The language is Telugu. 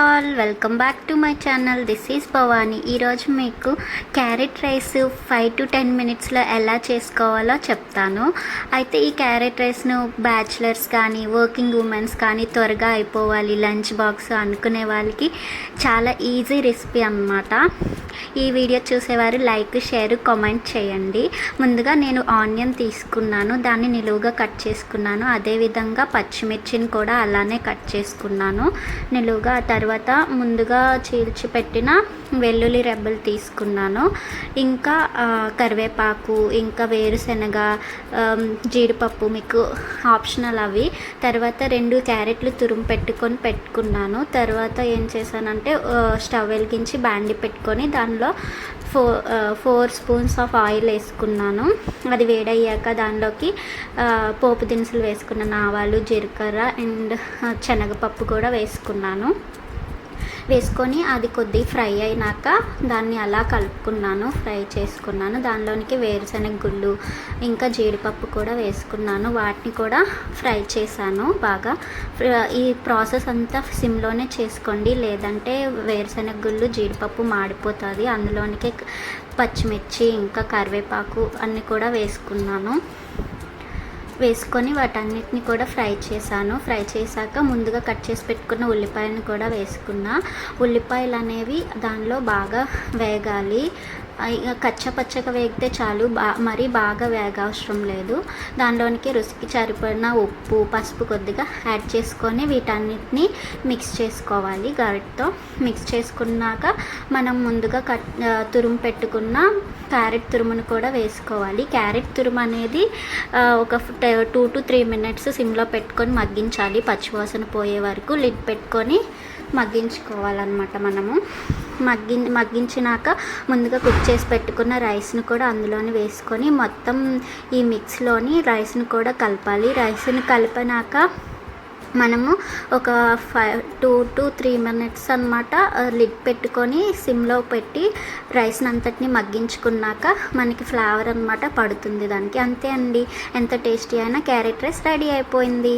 All welcome back to my channel this is Bhavani ఈరోజు మీకు carrot rice five to ten మినిట్స్లో ఎలా చేసుకోవాలో చెప్తాను. అయితే ఈ క్యారెట్ రైస్ను బ్యాచిలర్స్ కానీ వర్కింగ్ ఉమెన్స్ కానీ త్వరగా అయిపోవాలి. లంచ్ బాక్స్ అనుకునే వాళ్ళకి చాలా ఈజీ రెసిపీ అన్నమాట. ఈ వీడియో చూసేవారు లైక్ షేర్ కామెంట్ చేయండి. ముందుగా నేను ఆనియన్ తీసుకున్నాను. దాన్ని నిలువుగా కట్ చేసుకున్నాను. అదేవిధంగా పచ్చిమిర్చిని కూడా అలానే కట్ చేసుకున్నాను. నిలువుగా ఆ తర్వాత ముందుగా చీల్చి పెట్టిన వెల్లుల్లి రెబ్బలు తీసుకున్నాను. ఇంకా కరివేపాకు ఇంకా వేరుశనగ జీడిపప్పు మీకు ఆప్షనల్ అవి. తర్వాత రెండు క్యారెట్లు తురుము పెట్టుకొని పెట్టుకున్నాను. తర్వాత ఏం చేశానంటే స్టవ్ వెలిగించి బాండి పెట్టుకొని దాని దానిలో four four spoons of oil వేసుకున్నాను. అది వేడయ్యాక దానిలోకి పోపు దినుసులు వేసుకున్నాను ఆవాలు జీలకర్ర అండ్ శనగపప్పు కూడా వేసుకున్నాను. వేసుకొని అది కొద్ది ఫ్రై అయినాక దాన్ని అలా కలుపుకున్నాను ఫ్రై చేసుకున్నాను. దానిలోనికి వేరుశనగ గుళ్ళు ఇంకా జీడిపప్పు కూడా వేసుకున్నాను. వాటిని కూడా ఫ్రై చేశాను బాగా. ఈ ప్రాసెస్ అంతా సిమ్లోనే చేసుకోండి. లేదంటే వేరుశనగ గుళ్ళు జీడిపప్పు మాడిపోతుంది. అందులోనికి పచ్చిమిర్చి ఇంకా కరివేపాకు అన్నీ కూడా వేసుకున్నాను. వేసుకొని వాటన్నిటిని కూడా ఫ్రై చేశాను. ఫ్రై చేశాక ముందుగా కట్ చేసి పెట్టుకున్న ఉల్లిపాయలను కూడా వేసుకున్నా. ఉల్లిపాయలు అనేవి దానిలో బాగా వేగాలి. ఇక కచ్చపచ్చగా వేగితే చాలు. బా మరీ బాగా వేగ అవసరం లేదు. దానిలోనికి రుచికి సరిపడిన ఉప్పు పసుపు కొద్దిగా యాడ్ చేసుకొని వీటన్నిటిని మిక్స్ చేసుకోవాలి. గరిటతో మిక్స్ చేసుకున్నాక మనం ముందుగా కట్ తురుము పెట్టుకున్న క్యారెట్ తురుమును కూడా వేసుకోవాలి. క్యారెట్ తురుము అనేది ఒక టూ టు త్రీ మినిట్స్ సిమ్లో పెట్టుకొని మగ్గించాలి. పచ్చివాసన పోయే వరకు లిడ్ పెట్టుకొని మగ్గించుకోవాలన్నమాట మనము. మగ్గి మగ్గించినాక ముందుగా కుక్ చేసి పెట్టుకున్న రైస్ను కూడా అందులోనే వేసుకొని మొత్తం ఈ మిక్స్లోని రైస్ను కూడా కలపాలి. రైస్ని కలిపినాక మనము ఒక five two to three minutes అనమాట లిడ్ పెట్టుకొని సిమ్లో పెట్టి రైస్ని అంతటిని మగ్గించుకున్నాక మనకి ఫ్లేవర్ అనమాట పడుతుంది దానికి. అంతే అండి. ఎంత టేస్టీ అయినా క్యారెట్ రైస్ రెడీ అయిపోయింది.